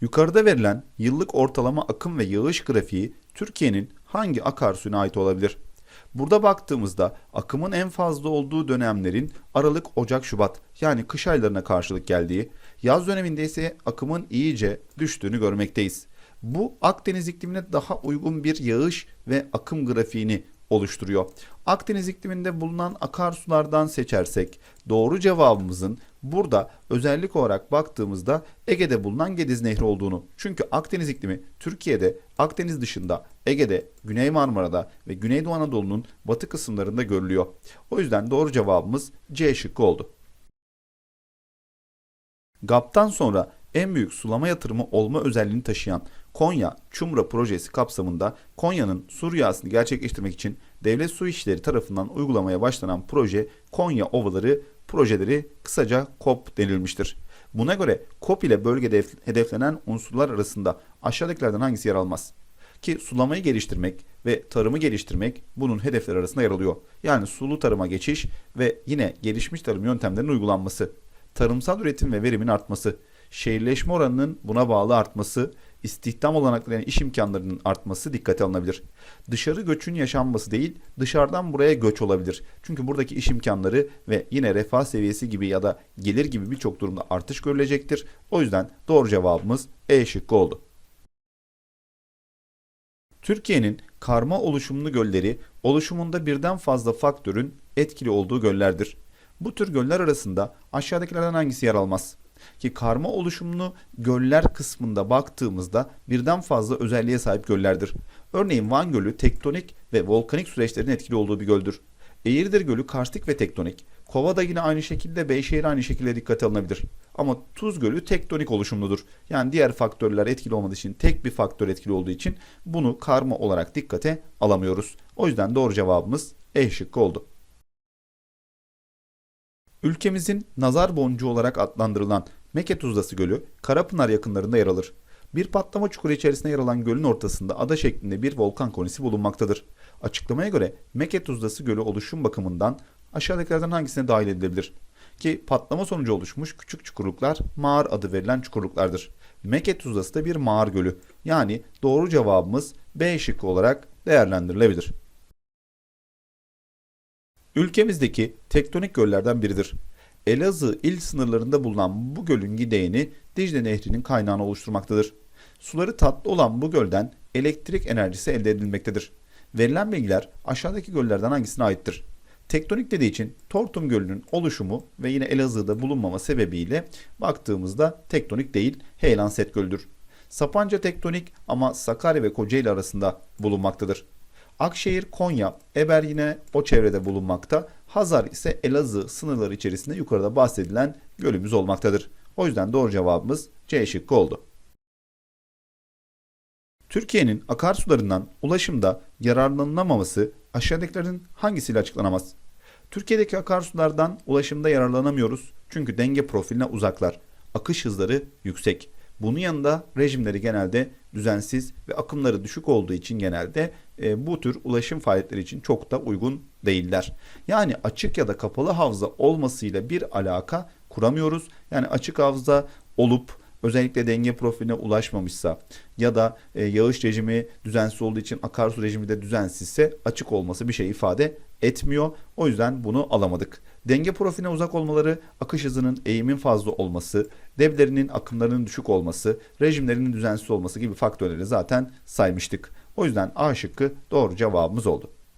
Yukarıda verilen yıllık ortalama akım ve yağış grafiği Türkiye'nin hangi akarsuyuna ait olabilir? Burada baktığımızda akımın en fazla olduğu dönemlerin Aralık, Ocak, Şubat yani kış aylarına karşılık geldiği, yaz döneminde ise akımın iyice düştüğünü görmekteyiz. Bu Akdeniz iklimine daha uygun bir yağış ve akım grafiğini oluşturuyor. Akdeniz ikliminde bulunan akarsulardan seçersek doğru cevabımızın burada özellik olarak baktığımızda Ege'de bulunan Gediz Nehri olduğunu. Çünkü Akdeniz iklimi Türkiye'de Akdeniz dışında Ege'de, Güney Marmara'da ve Güneydoğu Anadolu'nun batı kısımlarında görülüyor. O yüzden doğru cevabımız C şıkkı oldu. GAP'tan sonra en büyük sulama yatırımı olma özelliğini taşıyan Konya Çumra projesi kapsamında Konya'nın su rüyasını gerçekleştirmek için Devlet Su İşleri tarafından uygulamaya başlanan proje Konya Ovaları projeleri kısaca KOP denilmiştir. Buna göre KOP ile bölgede hedeflenen unsurlar arasında aşağıdakilerden hangisi yer almaz? Ki sulamayı geliştirmek ve tarımı geliştirmek bunun hedefleri arasında yer alıyor. Yani sulu tarıma geçiş ve yine gelişmiş tarım yöntemlerinin uygulanması, tarımsal üretim ve verimin artması, şehirleşme oranının buna bağlı artması, istihdam olanakları yani iş imkanlarının artması dikkate alınabilir. Dışarı göçün yaşanması değil, dışarıdan buraya göç olabilir. Çünkü buradaki iş imkanları ve yine refah seviyesi gibi ya da gelir gibi birçok durumda artış görülecektir. O yüzden doğru cevabımız E şıkkı oldu. Türkiye'nin karma oluşumlu gölleri oluşumunda birden fazla faktörün etkili olduğu göllerdir. Bu tür göller arasında aşağıdakilerden hangisi yer almaz? Ki karma oluşumlu göller kısmında baktığımızda birden fazla özelliğe sahip göllerdir. Örneğin Van Gölü tektonik ve volkanik süreçlerin etkili olduğu bir göldür. Eğirdir Gölü karstik ve tektonik. Kova da yine aynı şekilde, Beyşehir aynı şekilde dikkate alınabilir. Ama Tuz Gölü tektonik oluşumludur. Yani diğer faktörler etkili olmadığı için, tek bir faktör etkili olduğu için bunu karma olarak dikkate alamıyoruz. O yüzden doğru cevabımız E şıkkı oldu. Ülkemizin nazar boncuğu olarak adlandırılan Meke Tuzlası Gölü, Karapınar yakınlarında yer alır. Bir patlama çukuru içerisinde yer alan gölün ortasında ada şeklinde bir volkan konisi bulunmaktadır. Açıklamaya göre Meke Tuzlası Gölü oluşum bakımından aşağıdakilerden hangisine dahil edilebilir? Ki patlama sonucu oluşmuş küçük çukurluklar mağar adı verilen çukurluklardır. Meke Tuzlası da bir mağar gölü. Yani doğru cevabımız B şıkkı olarak değerlendirilebilir. Ülkemizdeki tektonik göllerden biridir. Elazığ il sınırlarında bulunan bu gölün gideğini Dicle Nehri'nin kaynağını oluşturmaktadır. Suları tatlı olan bu gölden elektrik enerjisi elde edilmektedir. Verilen bilgiler aşağıdaki göllerden hangisine aittir? Tektonik dediği için Tortum Gölü'nün oluşumu ve yine Elazığ'da bulunmama sebebiyle baktığımızda tektonik değil, Heyelan Set Gölü'dür. Sapanca tektonik ama Sakarya ve Kocaeli arasında bulunmaktadır. Akşehir, Konya, Eber yine o çevrede bulunmakta. Hazar ise Elazığ sınırları içerisinde yukarıda bahsedilen gölümüz olmaktadır. O yüzden doğru cevabımız C şıkkı oldu. Türkiye'nin akarsularından ulaşımda yararlanılamaması aşağıdakilerin hangisiyle açıklanamaz? Türkiye'deki akarsulardan ulaşımda yararlanamıyoruz çünkü denge profiline uzaklar. Akış hızları yüksek. Bunun yanında rejimleri genelde düzensiz ve akımları düşük olduğu için genelde e, bu tür ulaşım faaliyetleri için çok da uygun değiller. Yani açık ya da kapalı havza olmasıyla bir alaka kuramıyoruz. Yani açık havza olup özellikle denge profiline ulaşmamışsa ya da e, yağış rejimi düzensiz olduğu için akarsu rejimi de düzensizse açık olması bir şey ifade etmiyor. O yüzden bunu alamadık. Denge profiline uzak olmaları, akış hızının eğimin fazla olması, deblerinin akımlarının düşük olması, rejimlerinin düzensiz olması gibi faktörleri zaten saymıştık. O yüzden A şıkkı doğru cevabımız oldu.